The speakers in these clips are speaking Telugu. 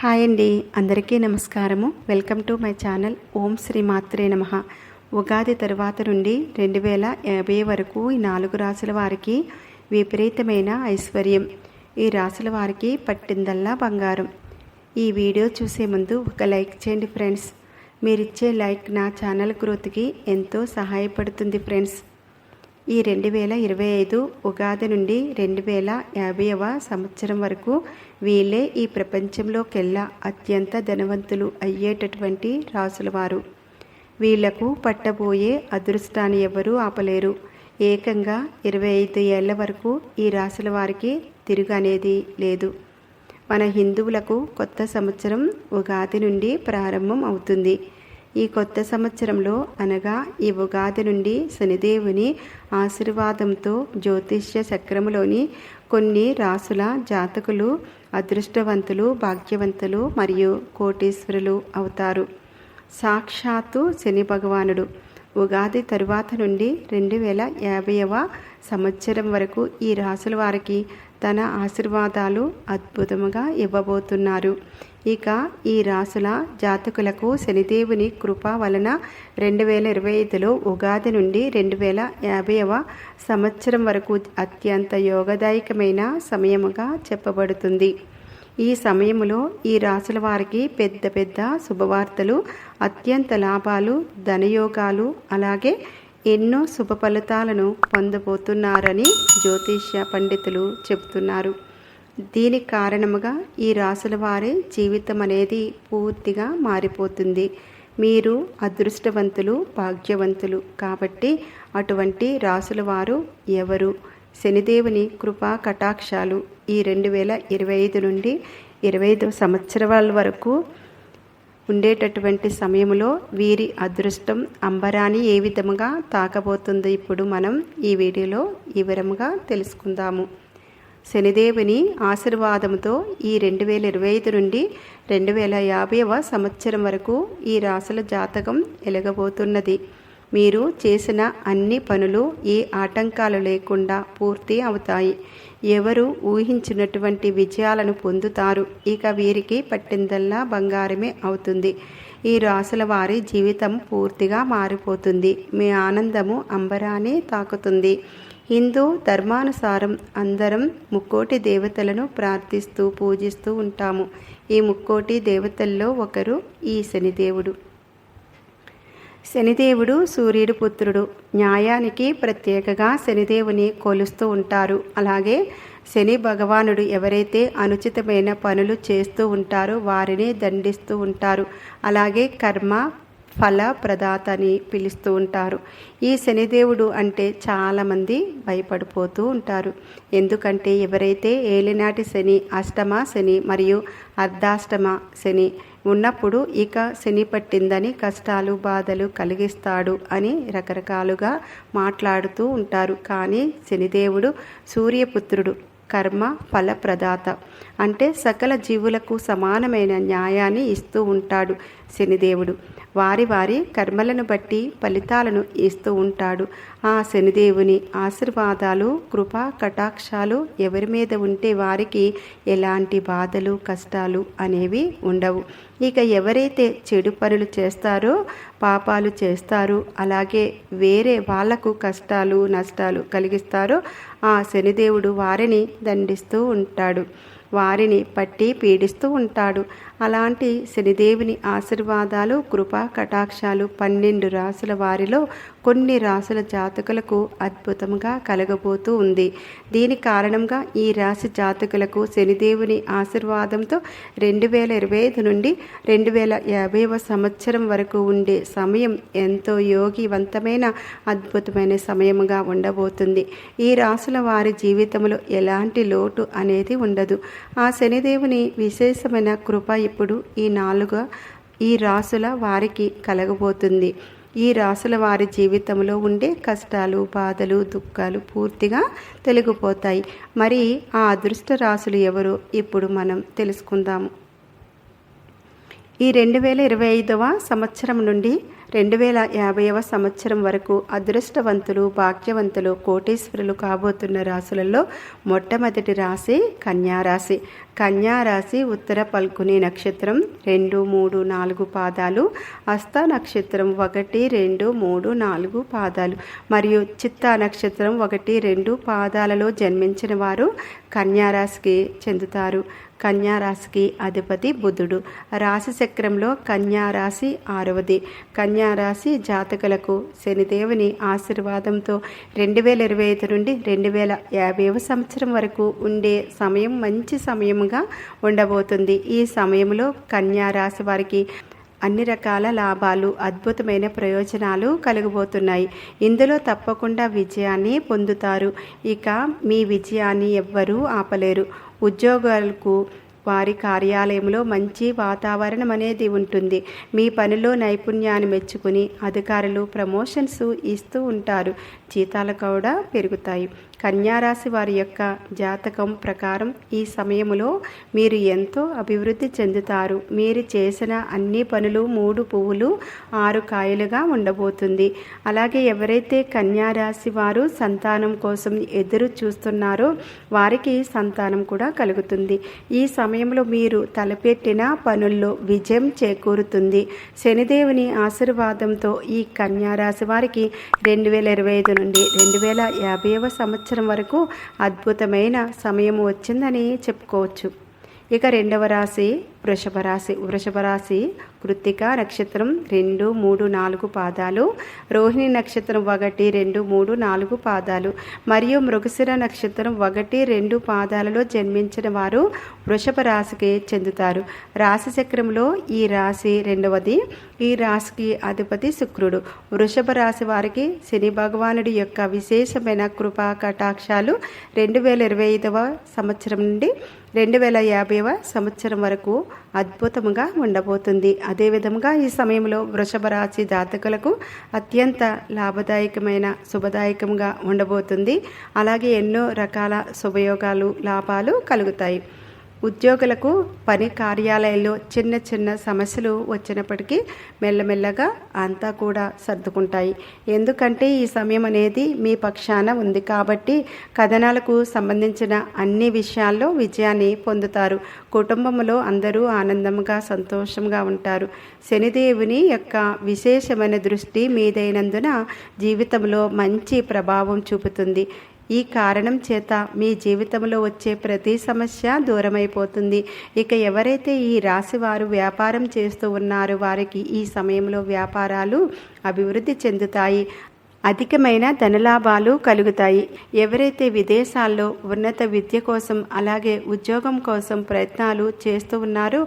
హాయ్ అండి. అందరికీ నమస్కారము. Welcome to my channel. ఓం శ్రీ మాత్రే నమ. ఉగాది తరువాత నుండి రెండు వేల యాభై వరకు ఈ నాలుగు రాసుల వారికి విపరీతమైన ఐశ్వర్యం. ఈ రాసుల వారికి పట్టిందల్లా బంగారం. ఈ వీడియో చూసే ముందు ఒక లైక్ చేయండి ఫ్రెండ్స్. మీరిచ్చే లైక్ నా ఛానల్ గ్రోత్కి ఎంతో సహాయపడుతుంది ఫ్రెండ్స్. ఈ రెండు వేల ఇరవై ఐదు ఉగాది నుండి రెండు వేల యాభైవ సంవత్సరం వరకు వీళ్ళే ఈ ప్రపంచంలోకెల్లా అత్యంత ధనవంతులు అయ్యేటటువంటి రాసుల వారు. వీళ్ళకు పట్టబోయే అదృష్టాన్ని ఎవరూ ఆపలేరు. ఏకంగా ఇరవై ఐదు ఏళ్ళ వరకు ఈ రాసుల వారికి తిరుగు అనేది లేదు. మన హిందువులకు కొత్త సంవత్సరం ఉగాది నుండి ప్రారంభం అవుతుంది. ఈ కొత్త సంవత్సరంలో అనగా ఈ ఉగాది నుండి శనిదేవుని ఆశీర్వాదంతో జ్యోతిష్య చక్రములోని కొన్ని రాసుల జాతకులు అదృష్టవంతులు భాగ్యవంతులు మరియు కోటీశ్వరులు అవుతారు. సాక్షాత్తు శని భగవానుడు. ఉగాది తరువాత నుండి రెండు వేల యాభైవ సంవత్సరం వరకు ఈ రాసుల వారికి తన ఆశీర్వాదాలు అద్భుతముగా ఇవ్వబోతున్నారు. ఇక ఈ రాసుల జాతకులకు శనిదేవుని కృప వలన రెండు వేల ఇరవై ఐదులో ఉగాది నుండి రెండు వేల యాభైవ సంవత్సరం వరకు అత్యంత యోగదాయకమైన సమయముగా చెప్పబడుతుంది. ఈ సమయంలో ఈ రాసుల వారికి పెద్ద పెద్ద శుభవార్తలు అత్యంత లాభాలు ధనయోగాలు అలాగే ఎన్నో శుభ ఫలితాలను పొందబోతున్నారని జ్యోతిష్య పండితులు చెబుతున్నారు. దీని కారణముగా ఈ రాసుల వారి జీవితం అనేది పూర్తిగా మారిపోతుంది. మీరు అదృష్టవంతులు భాగ్యవంతులు కాబట్టి అటువంటి రాసుల వారు ఎవరు? శనిదేవుని కృపా కటాక్షాలు ఈ రెండు వేల ఇరవై ఐదు నుండి ఇరవై ఐదు సంవత్సరాల వరకు ఉండేటటువంటి సమయంలో వీరి అదృష్టం అంబరాన్ని ఏ విధముగా తాకబోతుందో ఇప్పుడు మనం ఈ వీడియోలో వివరముగా తెలుసుకుందాము. శనిదేవుని ఆశీర్వాదంతో ఈ రెండు వేల ఇరవై ఐదు నుండి రెండు వేల యాభైవ సంవత్సరం వరకు ఈ రాసుల జాతకం ఎలగబోతున్నది. మీరు చేసిన అన్ని పనులు ఏ ఆటంకాలు లేకుండా పూర్తి అవుతాయి. ఎవరు ఊహించినటువంటి విజయాలను పొందుతారు. ఇక వీరికి పట్టిందల్లా బంగారమే అవుతుంది. ఈ రాసుల వారి జీవితం పూర్తిగా మారిపోతుంది. మీ ఆనందము అంబరానే తాకుతుంది. హిందూ ధర్మానుసారం అందరం ముక్కోటి దేవతలను ప్రార్థిస్తూ పూజిస్తూ ఉంటాము. ఈ ముక్కోటి దేవతల్లో ఒకరు ఈ శనిదేవుడు. శనిదేవుడు సూర్యుడు పుత్రుడు. న్యాయానికి ప్రత్యేకగా శనిదేవుని కొలుస్తూ ఉంటారు. అలాగే శని భగవానుడు ఎవరైతే అనుచితమైన పనులు చేస్తూ ఉంటారో వారిని దండిస్తూ ఉంటారు. అలాగే కర్మ ఫల ప్రదాత అని పిలుస్తూ ఉంటారు. ఈ శనిదేవుడు అంటే చాలామంది భయపడిపోతూ ఉంటారు. ఎందుకంటే ఎవరైతే ఏలినాటి శని అష్టమ శని మరియు అర్ధాష్టమ శని ఉన్నప్పుడు ఇక శని పట్టిందని కష్టాలు బాధలు కలిగిస్తాడు అని రకరకాలుగా మాట్లాడుతూ ఉంటారు. కానీ శనిదేవుడు సూర్యపుత్రుడు కర్మ ఫలప్రదాత. అంటే సకల జీవులకు సమానమైన న్యాయాన్ని ఇస్తూ ఉంటాడు శనిదేవుడు. వారి వారి కర్మలను బట్టి ఫలితాలను ఇస్తూ ఉంటాడు. ఆ శనిదేవుని ఆశీర్వాదాలు కృపా కటాక్షాలు ఎవరి మీద ఉంటే వారికి ఎలాంటి బాధలు కష్టాలు అనేవి ఉండవు. ఇక ఎవరైతే చెడు పనులు చేస్తారో పాపాలు చేస్తారు అలాగే వేరే వాళ్ళకు కష్టాలు నష్టాలు కలిగిస్తారో ఆ శనిదేవుడు వారిని దండిస్తూ ఉంటాడు. వారిని పట్టి పీడిస్తూ ఉంటాడు. అలాంటి శనిదేవుని ఆశీర్వాదాలు కృపా కటాక్షాలు పన్నెండు రాసుల వారిలో కొన్ని రాసుల జాతకులకు అద్భుతంగా కలగబోతూ ఉంది. దీని కారణంగా ఈ రాశి జాతకులకు శనిదేవుని ఆశీర్వాదంతో రెండు వేల ఇరవై ఐదు నుండి రెండు వేల యాభైవ సంవత్సరం వరకు ఉండే సమయం ఎంతో యోగివంతమైన అద్భుతమైన సమయముగా ఉండబోతుంది. ఈ రాసుల వారి జీవితంలో ఎలాంటి లోటు అనేది ఉండదు. ఆ శనిదేవుని విశేషమైన కృప ఇప్పుడు ఈ నాలుగు ఈ రాసుల వారికి కలగబోతుంది. ఈ రాసుల వారి జీవితంలో ఉండే కష్టాలు బాధలు దుఃఖాలు పూర్తిగా తొలగిపోతాయి. మరి ఆ అదృష్ట రాసులు ఎవరు? ఇప్పుడు మనం తెలుసుకుందాము ఈ రెండు వేల ఇరవై ఐదవ సంవత్సరం నుండి రెండు వేల యాభైవ సంవత్సరం వరకు అదృష్టవంతులు భాగ్యవంతులు కోటీశ్వరులు కాబోతున్న రాశులలో మొట్టమొదటి రాశి కన్యారాశి. కన్యారాశి ఉత్తర పల్కుని నక్షత్రం రెండు మూడు నాలుగు పాదాలు హస్త నక్షత్రం ఒకటి రెండు మూడు నాలుగు పాదాలు. మరియు చిత్త నక్షత్రం ఒకటి రెండు పాదాలలో జన్మించిన వారు కన్యారాశికి చెందుతారు. కన్యారాశికి అధిపతి బుధుడు. రాశి చక్రంలో కన్యారాశి ఆరవది. కన్యారాశి జాతకులకు శనిదేవుని ఆశీర్వాదంతో రెండు వేల ఇరవై ఐదు నుండి రెండు వేల యాభైవ సంవత్సరం వరకు ఉండే సమయం మంచి సమయం సమయముగా ఉండబోతుంది. ఈ సమయంలో కన్యా రాశి వారికి అన్ని రకాల లాభాలు అద్భుతమైన ప్రయోజనాలు కలగబోతున్నాయి. ఇందులో తప్పకుండా విజయాన్ని పొందుతారు. ఇక మీ విజయాన్ని ఎవ్వరూ ఆపలేరు. ఉద్యోగాలకు వారి కార్యాలయంలో మంచి వాతావరణం అనేది ఉంటుంది. మీ పనిలో నైపుణ్యాన్ని మెచ్చుకుని అధికారులు ప్రమోషన్స్ ఇస్తూ ఉంటారు. జీతాలు కూడా పెరుగుతాయి. కన్యారాశి వారి యొక్క జాతకం ప్రకారం ఈ సమయంలో మీరు ఎంతో అభివృద్ధి చెందుతారు. మీరు చేసిన అన్ని పనులు మూడు పువ్వులు ఆరు కాయలుగా ఉండబోతుంది. అలాగే ఎవరైతే కన్యారాశి వారు సంతానం కోసం ఎదురు చూస్తున్నారో వారికి సంతానం కూడా కలుగుతుంది. ఈ సమయంలో మీరు తలపెట్టిన పనుల్లో విజయం చేకూరుతుంది. శనిదేవుని ఆశీర్వాదంతో ఈ కన్యారాశి వారికి రెండు వేల ఇరవై ఐదు నుండి రెండు వేల యాభైవ సంవత్సరం వరకు అద్భుతమైన సమయం వచ్చిందని చెప్పుకోవచ్చు. ఇక రెండవ రాశి వృషభ రాశి వృషభ రాశి కృత్తిక నక్షత్రం రెండు మూడు నాలుగు పాదాలు రోహిణి నక్షత్రం ఒకటి రెండు మూడు నాలుగు పాదాలు. మరియు మృగశిర నక్షత్రం ఒకటి రెండు పాదాలలో జన్మించిన వారు వృషభ రాశికి చెందుతారు. రాశి చక్రంలో ఈ రాశి రెండవది. ఈ రాశికి అధిపతి శుక్రుడు. వృషభ రాశి వారికి శని భగవానుడి యొక్క విశేషమైన కృపా కటాక్షాలు రెండు వేల ఇరవై ఐదవ సంవత్సరం నుండి రెండు వేల యాభైవ సంవత్సరం వరకు అద్భుతముగా ఉండబోతుంది. అదేవిధముగా ఈ సమయంలో వృషభ రాశి జాతకులకు అత్యంత లాభదాయకమైన శుభదాయకంగా ఉండబోతుంది. అలాగే ఎన్నో రకాల శుభయోగాలు లాభాలు కలుగుతాయి. ఉద్యోగులకు పని కార్యాలయాల్లో చిన్న చిన్న సమస్యలు వచ్చినప్పటికీ మెల్లమెల్లగా అంతా కూడా సర్దుకుంటాయి. ఎందుకంటే ఈ సమయం అనేది మీ పక్షాన ఉంది కాబట్టి కథనాలకు సంబంధించిన అన్ని విషయాల్లో విజయాన్ని పొందుతారు. కుటుంబంలో అందరూ ఆనందంగా సంతోషంగా ఉంటారు. శనిదేవుని యొక్క విశేషమైన దృష్టి మీదైనందున జీవితంలో మంచి ప్రభావం చూపుతుంది. ఈ కారణం చేత మీ జీవితంలో వచ్చే ప్రతి సమస్య దూరమైపోతుంది. ఇక ఎవరైతే ఈ రాశి వారు వ్యాపారం చేస్తూ ఉన్నారో వారికి ఈ సమయంలో వ్యాపారాలు అభివృద్ధి చెందుతాయి. అధికమైన ధనలాభాలు కలుగుతాయి. ఎవరైతే విదేశాల్లో ఉన్నత విద్య కోసం అలాగే ఉద్యోగం కోసం ప్రయత్నాలు చేస్తూ ఉన్నారో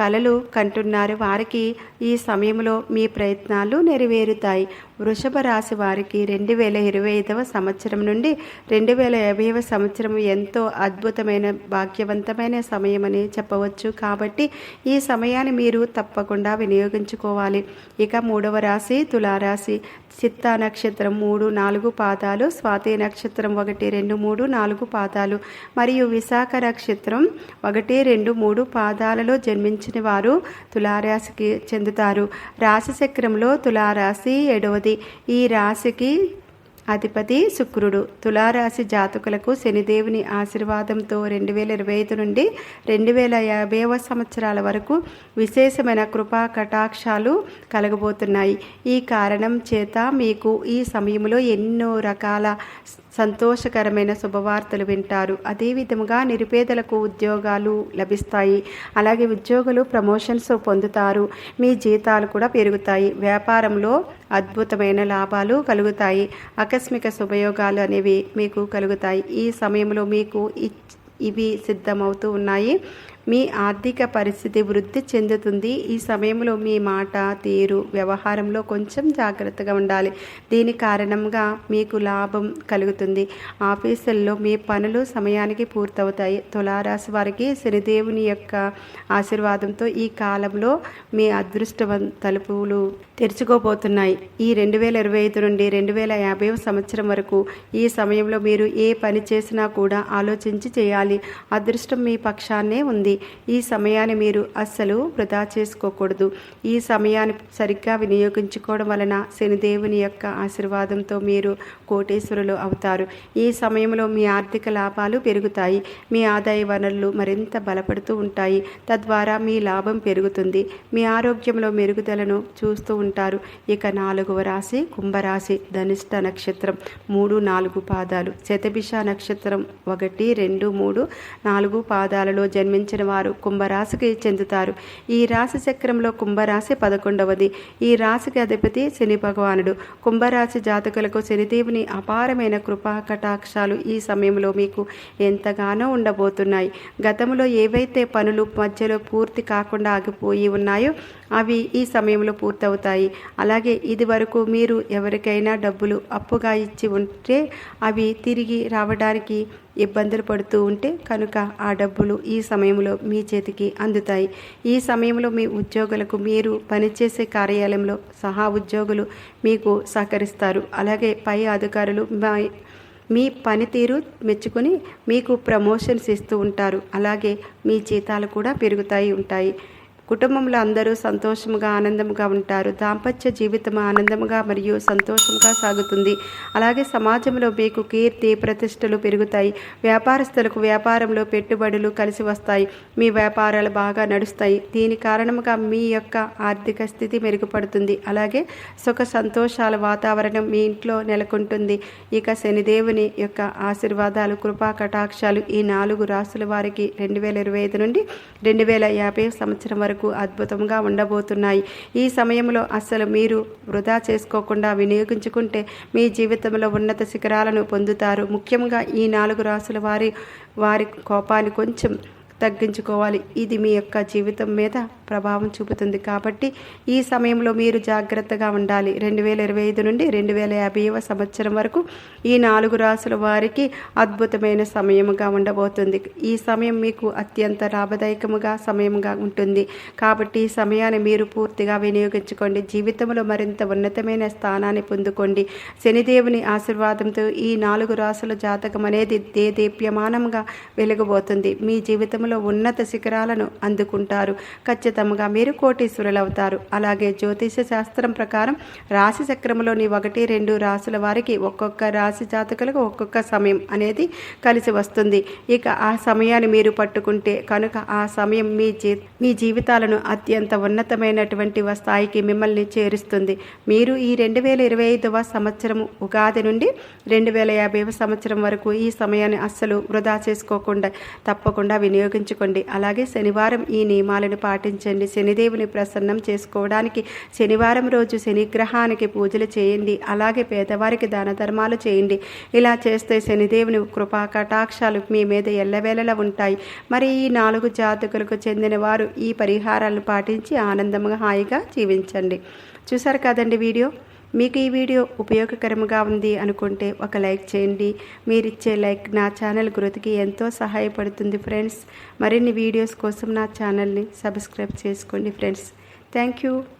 కలలు కంటున్నారు వారికి ఈ సమయంలో మీ ప్రయత్నాలు నెరవేరుతాయి. వృషభ రాశి వారికి రెండు వేల ఇరవై ఐదవ సంవత్సరం నుండి రెండు వేల యాభైవ సంవత్సరం ఎంతో అద్భుతమైన భాగ్యవంతమైన సమయమని చెప్పవచ్చు. కాబట్టి ఈ సమయాన్ని మీరు తప్పకుండా వినియోగించుకోవాలి. ఇక మూడవ రాశి తులారాశి. చిత్తా నక్షత్రం మూడు నాలుగు పాదాలు స్వాతి నక్షత్రం ఒకటి రెండు మూడు నాలుగు పాదాలు. మరియు విశాఖ నక్షత్రం ఒకటి రెండు మూడు పాదాలలో జన్మించిన వారు తులారాశికి చెందుతారు. రాశి చక్రంలో తులారాశి ఏడవది. ఈ రాశికి అధిపతి శుక్రుడు. తులారాశి జాతకులకు శనిదేవుని ఆశీర్వాదంతో రెండు వేల ఇరవై ఐదు నుండి రెండు వేల యాభైవ సంవత్సరాల వరకు విశేషమైన కృపా కటాక్షాలు కలగబోతున్నాయి. ఈ కారణం చేత మీకు ఈ సమయంలో ఎన్నో రకాల సంతోషకరమైన శుభవార్తలు వింటారు. అదేవిధముగా నిరుపేదలకు ఉద్యోగాలు లభిస్తాయి. అలాగే ఉద్యోగులు ప్రమోషన్స్ పొందుతారు. మీ జీతాలు కూడా పెరుగుతాయి. వ్యాపారంలో అద్భుతమైన లాభాలు కలుగుతాయి. ఆకస్మిక శుభయోగాలు అనేవి మీకు కలుగుతాయి. ఈ సమయంలో మీకు ఇవి సిద్ధమవుతూ ఉన్నాయి. మీ ఆర్థిక పరిస్థితి వృద్ధి చెందుతుంది. ఈ సమయంలో మీ మాట తీరు వ్యవహారంలో కొంచెం జాగ్రత్తగా ఉండాలి. దీని కారణంగా మీకు లాభం కలుగుతుంది. ఆఫీసుల్లో మీ పనులు సమయానికి పూర్తవుతాయి. తులారాశి వారికి శనిదేవుని యొక్క ఆశీర్వాదంతో ఈ కాలంలో మీ అదృష్టవం తలుపులు తెరుచుకోబోతున్నాయి. ఈ రెండు వేల ఇరవై ఐదు నుండి రెండు వేల యాభై సంవత్సరం వరకు ఈ సమయంలో మీరు ఏ పని చేసినా కూడా ఆలోచించి చేయాలి. అదృష్టం మీ పక్షాన్నే ఉంది. ఈ సమయాన్ని మీరు అస్సలు వృధా చేసుకోకూడదు. ఈ సమయాన్ని సరిగ్గా వినియోగించుకోవడం వలన శనిదేవుని యొక్క ఆశీర్వాదంతో మీరు కోటేశ్వరులు అవుతారు. ఈ సమయంలో మీ ఆర్థిక లాభాలు పెరుగుతాయి. మీ ఆదాయ వనరులు మరింత బలపడుతూ ఉంటాయి. తద్వారా మీ లాభం పెరుగుతుంది. మీ ఆరోగ్యంలో మెరుగుదలను చూస్తూ ఉంటారు. ఇక నాలుగవ రాశి కుంభరాశి ధనిష్ట నక్షత్రం. మూడు నాలుగు పాదాలు. శతభిష నక్షత్రం ఒకటి రెండు మూడు నాలుగు పాదాలలో జన్మించిన వారు కుంభరాశికి చెందుతారు. ఈ రాశి చక్రంలో కుంభరాశి పదకొండవది. ఈ రాశికి అధిపతి శని భగవానుడు. కుంభరాశి జాతకులకు శనిదేవుని అపారమైన కృపా కటాక్షాలు ఈ సమయంలో మీకు ఎంతగానో ఉండబోతున్నాయి. గతంలో ఏవైతే పనులు మధ్యలో పూర్తి కాకుండా ఆగిపోయి ఉన్నాయో అవి ఈ సమయంలో పూర్తవుతాయి. అలాగే ఇది వరకు మీరు ఎవరికైనా డబ్బులు అప్పుగా ఇచ్చి ఉంటే అవి తిరిగి రావడానికి ఇబ్బందులు పడుతూ ఉంటే కనుక ఆ డబ్బులు ఈ సమయంలో మీ చేతికి అందుతాయి. ఈ సమయంలో మీ ఉద్యోగులకు మీరు పనిచేసే కార్యాలయంలో సహా ఉద్యోగులు మీకు సహకరిస్తారు. అలాగే పై అధికారులు మీ పనితీరు మెచ్చుకొని మీకు ప్రమోషన్స్ ఇస్తూ ఉంటారు. అలాగే మీ జీతాలు కూడా పెరుగుతాయి ఉంటాయి. కుటుంబంలో అందరూ సంతోషముగా ఆనందముగా ఉంటారు. దాంపత్య జీవితం ఆనందముగా మరియు సంతోషంగా సాగుతుంది. అలాగే సమాజంలో మీకు కీర్తి ప్రతిష్టలు పెరుగుతాయి. వ్యాపారస్తులకు వ్యాపారంలో పెట్టుబడులు కలిసి వస్తాయి. మీ వ్యాపారాలు బాగా నడుస్తాయి. దీని కారణంగా మీ యొక్క ఆర్థిక స్థితి మెరుగుపడుతుంది. అలాగే సుఖ సంతోషాల వాతావరణం మీ ఇంట్లో నెలకొంటుంది. ఇక శనిదేవుని యొక్క ఆశీర్వాదాలు కృపా కటాక్షాలు ఈ నాలుగు రాసుల వారికి రెండు వేల ఇరవై ఐదు నుండి రెండు వేల యాభై సంవత్సరం వరకు వరకు అద్భుతంగా ఉండబోతున్నాయి. ఈ సమయంలో అస్సలు మీరు వృధా చేసుకోకుండా వినియోగించుకుంటే మీ జీవితంలో ఉన్నత శిఖరాలను పొందుతారు. ముఖ్యంగా ఈ నాలుగు రాసుల వారి వారి కోపాన్ని కొంచెం తగ్గించుకోవాలి. ఇది మీ యొక్క జీవితం మీద ప్రభావం చూపుతుంది. కాబట్టి ఈ సమయంలో మీరు జాగ్రత్తగా ఉండాలి. రెండు వేల ఇరవై ఐదు నుండి రెండు వేల యాభైవ సంవత్సరం వరకు ఈ నాలుగు రాసుల వారికి అద్భుతమైన సమయముగా ఉండబోతుంది. ఈ సమయం మీకు అత్యంత లాభదాయకముగా సమయంగా ఉంటుంది. కాబట్టి ఈ సమయాన్ని మీరు పూర్తిగా వినియోగించుకోండి. జీవితంలో మరింత ఉన్నతమైన స్థానాన్ని పొందుకోండి. శనిదేవుని ఆశీర్వాదంతో ఈ నాలుగు రాసుల జాతకం అనేది దేదీప్యమానంగా వెలుగుబోతుంది. మీ జీవితంలో ఉన్నత శిఖరాలను అందుకుంటారు. ఖచ్చితంగా ఖచ్చితంగా మీరు కోటీశ్వరులు అవుతారు అలాగే జ్యోతిష శాస్త్రం ప్రకారం రాశి చక్రంలోని ఒకటి రెండు రాశుల వారికి ఒక్కొక్క రాశి జాతకులకు ఒక్కొక్క సమయం అనేది కలిసి వస్తుంది. ఇక ఆ సమయాన్ని మీరు పట్టుకుంటే కనుక ఆ సమయం మీ జీ మీ జీవితాలను అత్యంత ఉన్నతమైనటువంటి స్థాయికి మిమ్మల్ని చేరుస్తుంది. మీరు ఈ రెండు వేల ఇరవై ఐదవ సంవత్సరం ఉగాది నుండి రెండు వేల యాభైవ సంవత్సరం వరకు ఈ సమయాన్ని అస్సలు వృధా చేసుకోకుండా తప్పకుండా వినియోగించుకోండి. అలాగే శనివారం ఈ నియమాలను పాటించండి. పూజించండి శనిదేవుని ప్రసన్నం చేసుకోవడానికి శనివారం రోజు శనిగ్రహానికి పూజలు చేయండి. అలాగే పేదవారికి దాన ధర్మాలు చేయండి. ఇలా చేస్తే శనిదేవుని కృపా కటాక్షాలు మీ మీద ఎల్లవేళలా ఉంటాయి. మరి ఈ నాలుగు జాతకులకు చెందిన వారు ఈ పరిహారాలను పాటించి ఆనందంగా హాయిగా జీవించండి. చూసారు కదండి వీడియో? మీకు ఈ వీడియో ఉపయోగకరంగా ఉంది అనుకుంటే ఒక లైక్ చేయండి. మీరిచ్చే లైక్ నా ఛానల్ గ్రోత్కి ఎంతో సహాయపడుతుంది ఫ్రెండ్స్. మరిన్ని వీడియోస్ కోసం నా ఛానల్ని సబ్స్క్రైబ్ చేసుకోండి ఫ్రెండ్స్. Thank you.